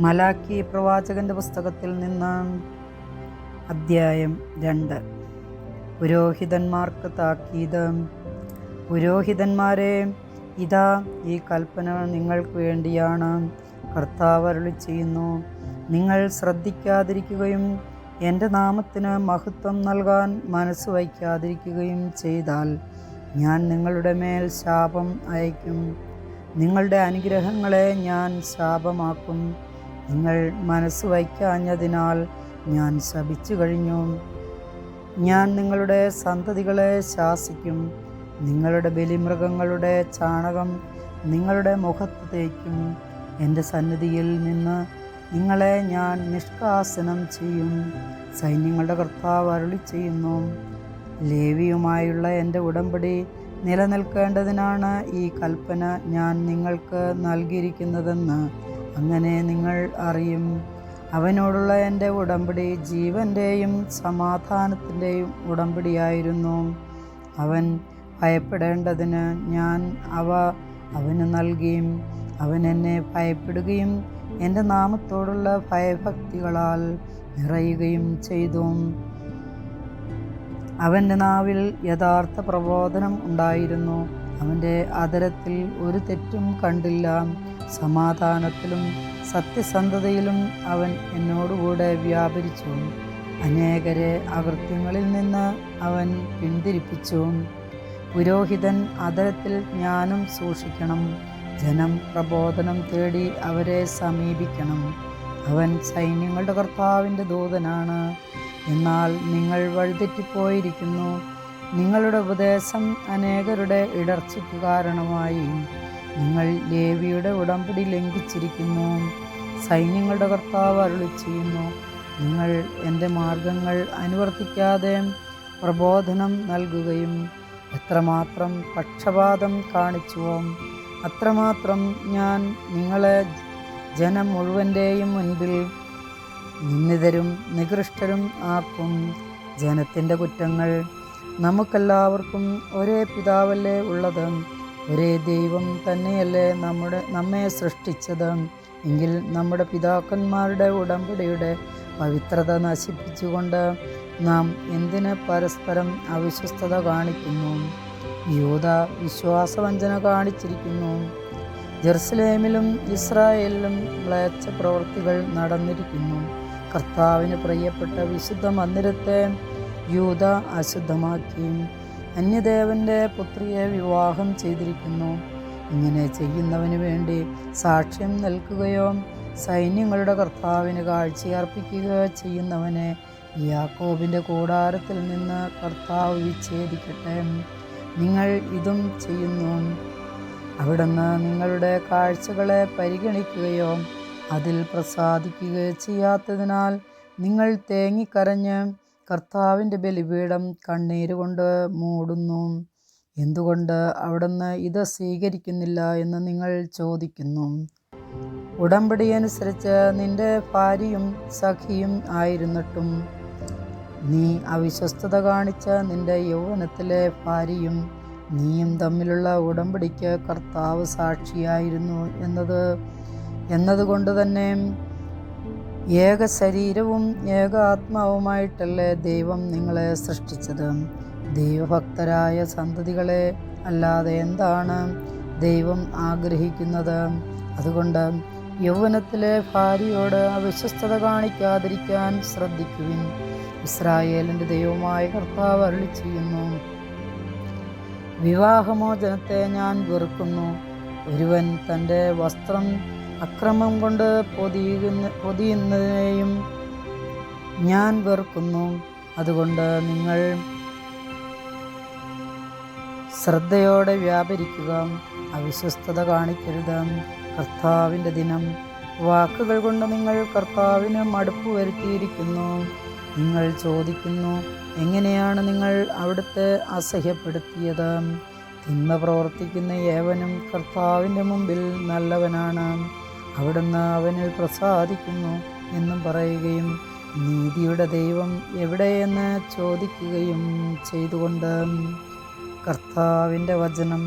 മലാക്കി പ്രവാചകന്റെ പുസ്തകത്തിൽ നിന്നാണ്. അദ്ധ്യായം രണ്ട്. പുരോഹിതന്മാർക്ക് താക്കീത്. പുരോഹിതന്മാരെ ഇതാ ഈ കൽപ്പന നിങ്ങൾക്ക് വേണ്ടിയാണ്. കർത്താവ് അരുളി ചെയ്യുന്നു നിങ്ങൾ ശ്രദ്ധിക്കാതിരിക്കുകയും എന്റെ നാമത്തിന് മഹത്വം നൽകാൻ മനസ്സ് വയ്ക്കാതിരിക്കുകയും ചെയ്താൽ ഞാൻ നിങ്ങളുടെ മേൽ ശാപം അയക്കും നിങ്ങളുടെ അനുഗ്രഹങ്ങളെ ഞാൻ ശാപമാക്കും. നിങ്ങൾ മനസ്സ് വയ്ക്കാഞ്ഞതിനാൽ ഞാൻ ശപിച്ചു കഴിഞ്ഞു. ഞാൻ നിങ്ങളുടെ സന്തതികളെ ശാസിക്കും. നിങ്ങളുടെ ബലിമൃഗങ്ങളുടെ ചാണകം നിങ്ങളുടെ മുഖത്ത് തേക്കും. എന്റെ സന്നിധിയിൽ നിന്ന് നിങ്ങളെ ഞാൻ നിഷ്കാസനം ചെയ്യും. സൈന്യങ്ങളുടെ കർത്താവ് അരുളി ചെയ്യുന്നു. ലേവിയുമായുള്ള എന്റെ ഉടമ്പടി നിലനിൽക്കേണ്ടതിനാണ് ഈ കൽപ്പന ഞാൻ നിങ്ങൾക്ക് നൽകിയിരിക്കുന്നതെന്ന് അങ്ങനെ നിങ്ങൾ അറിയും. അവനോടുള്ള എന്റെ ഉടമ്പടി ജീവന്റെയും സമാധാനത്തിന്റെയും ഉടമ്പടിയായിരുന്നു. അവൻ ഭയപ്പെടേണ്ടതിന് ഞാൻ അവ അവന് നൽകിയും അവൻ എന്നെ ഭയപ്പെടുകയും എന്റെ നാമത്തോടുള്ള ഭയഭക്തികളാൽ നിറയുകയും ചെയ്തു. അവന്റെ നാവിൽ യഥാർത്ഥ പ്രബോധനം ഉണ്ടായിരുന്നു. അവന്റെ ആദരത്തിൽ ഒരു തെറ്റും കണ്ടില്ല. സമാധാനത്തിലും സത്യസന്ധതയിലും അവൻ എന്നോടുകൂടെ വ്യാപരിച്ചു. അനേകരെ അകൃത്യങ്ങളിൽ നിന്ന് അവൻ പിന്തിരിപ്പിച്ചു. പുരോഹിതൻ അതരത്തിൽ ജ്ഞാനം സൂക്ഷിക്കണം. ജനം പ്രബോധനം തേടി അവരെ സമീപിക്കണം. അവൻ സൈന്യങ്ങളുടെ കർത്താവിന്റെ ദൂതനാണ്. എന്നാൽ നിങ്ങൾ വഴിതെറ്റിപ്പോയിരിക്കുന്നു. നിങ്ങളുടെ ഉപദേശം അനേകരുടെ ഇടർച്ചയ്ക്ക് കാരണമായി. നിങ്ങൾ ലേവിയുടെ ഉടമ്പടി ലംഘിച്ചിരിക്കുന്നു. സൈന്യങ്ങളുടെ കർത്താവ് അരുളി ചെയ്യുന്നു നിങ്ങൾ എന്റെ മാർഗങ്ങൾ അനുവർത്തിക്കാതെ പ്രബോധനം നൽകുകയും എത്രമാത്രം പക്ഷപാതം കാണിച്ചുവോ അത്രമാത്രം ഞാൻ നിങ്ങളെ ജനം മുഴുവന്റെയും മുൻപിൽ നിന്നിതരും നികൃഷ്ടരും ആക്കും. ജനത്തിന്റെ കുറ്റങ്ങൾ നമുക്കെല്ലാവർക്കും ഒരേ പിതാവല്ലേ ഉള്ളത്? ഒരേ ദൈവം തന്നെയല്ലേ നമ്മുടെ നമ്മെ സൃഷ്ടിച്ചത്. എങ്കിൽ നമ്മുടെ പിതാക്കന്മാരുടെ ഉടമ്പടിയുടെ പവിത്രത നശിപ്പിച്ചുകൊണ്ട് നാം എന്തിന് പരസ്പരം അവിശ്വസ്തത കാണിക്കുന്നു? യൂത വിശ്വാസവഞ്ചന കാണിച്ചിരിക്കുന്നു. ജെറുസലേമിലും ഇസ്രായേലിലും മ്ലേച്ഛ പ്രവൃത്തികൾ നടന്നിരിക്കുന്നു. കർത്താവിന് പ്രിയപ്പെട്ട വിശുദ്ധ മന്ദിരത്തെ യൂത അശുദ്ധമാക്കി അന്യദേവന്റെ പുത്രിയെ വിവാഹം ചെയ്തിരിക്കുന്നു. ഇങ്ങനെ ചെയ്യുന്നവന് വേണ്ടി സാക്ഷ്യം നൽകുകയോ സൈന്യങ്ങളുടെ കർത്താവിന് കാഴ്ചയർപ്പിക്കുകയോ ചെയ്യുന്നവനെ യാക്കോബിന്റെ കൂടാരത്തിൽ നിന്ന് കർത്താവ് വിച്ഛേദിക്കട്ടെ. നിങ്ങൾ ഇതും ചെയ്യുന്നു. അവിടുന്ന് നിങ്ങളുടെ കാഴ്ചകളെ പരിഗണിക്കുകയോ അതിൽ പ്രസാദിക്കുകയോ ചെയ്യാത്തതിനാൽ നിങ്ങൾ തേങ്ങിക്കരഞ്ഞ് കർത്താവിന്റെ ബലിപീഠം കണ്ണീര് കൊണ്ട് മൂടുന്നു. എന്തുകൊണ്ട് അവിടുന്ന് ഇത് സ്വീകരിക്കുന്നില്ല എന്ന് നിങ്ങൾ ചോദിക്കുന്നു. ഉടമ്പടി അനുസരിച്ച് നിന്റെ ഭാര്യയും സഖിയും ആയിരുന്നിട്ടും നീ അവിശ്വസ്തത കാണിച്ച നിന്റെ യൗവനത്തിലെ ഭാര്യയും നീയും തമ്മിലുള്ള ഉടമ്പടിക്ക് കർത്താവ് സാക്ഷിയായിരുന്നു എന്നത് എന്നതുകൊണ്ട് തന്നെ ഏക ശരീരവും ഏക ആത്മാവുമായിട്ടല്ലേ ദൈവം നിങ്ങളെ സൃഷ്ടിച്ചത്? ദൈവഭക്തരായ സന്തതികളെ അല്ലാതെ എന്താണ് ദൈവം ആഗ്രഹിക്കുന്നത്? അതുകൊണ്ട് യൗവനത്തിലെ ഭാര്യയോട് അവിശ്വസ്തത കാണിക്കാതിരിക്കാൻ ശ്രദ്ധിക്കുവിൻ. ഇസ്രായേലിന്റെ ദൈവമായ കർത്താവ് അരുളി ചെയ്യുന്നു. വിവാഹമോചനത്തെ ഞാൻ വെറുക്കുന്നു. ഒരുവൻ തന്റെ വസ്ത്രം അക്രമം കൊണ്ട് പൊതിയുന്ന പൊതിയുന്നതിനെയും ഞാൻ വെറുക്കുന്നു. അതുകൊണ്ട് നിങ്ങൾ ശ്രദ്ധയോടെ വ്യാപരിക്കുക. അവിശ്വസ്തത കാണിക്കരുത്. കർത്താവിന്റെ ദിനം. വാക്കുകൾ കൊണ്ട് നിങ്ങൾ കർത്താവിന് മടുപ്പ് വരുത്തിയിരിക്കുന്നു. നിങ്ങൾ ചോദിക്കുന്നു എങ്ങനെയാണ് നിങ്ങൾ അവിടുത്തെ അസഹ്യപ്പെടുത്തിയത്? തിന്മ പ്രവർത്തിക്കുന്ന ഏവനും കർത്താവിന്റെ മുമ്പിൽ നല്ലവനാണ്. അവിടുന്ന് അവനിൽ പ്രസാദിക്കുന്നു എന്നും പറയുകയും നീതിയുടെ ദൈവം എവിടെയെന്ന് ചോദിക്കുകയും ചെയ്തുകൊണ്ട് കർത്താവിന്റെ വചനം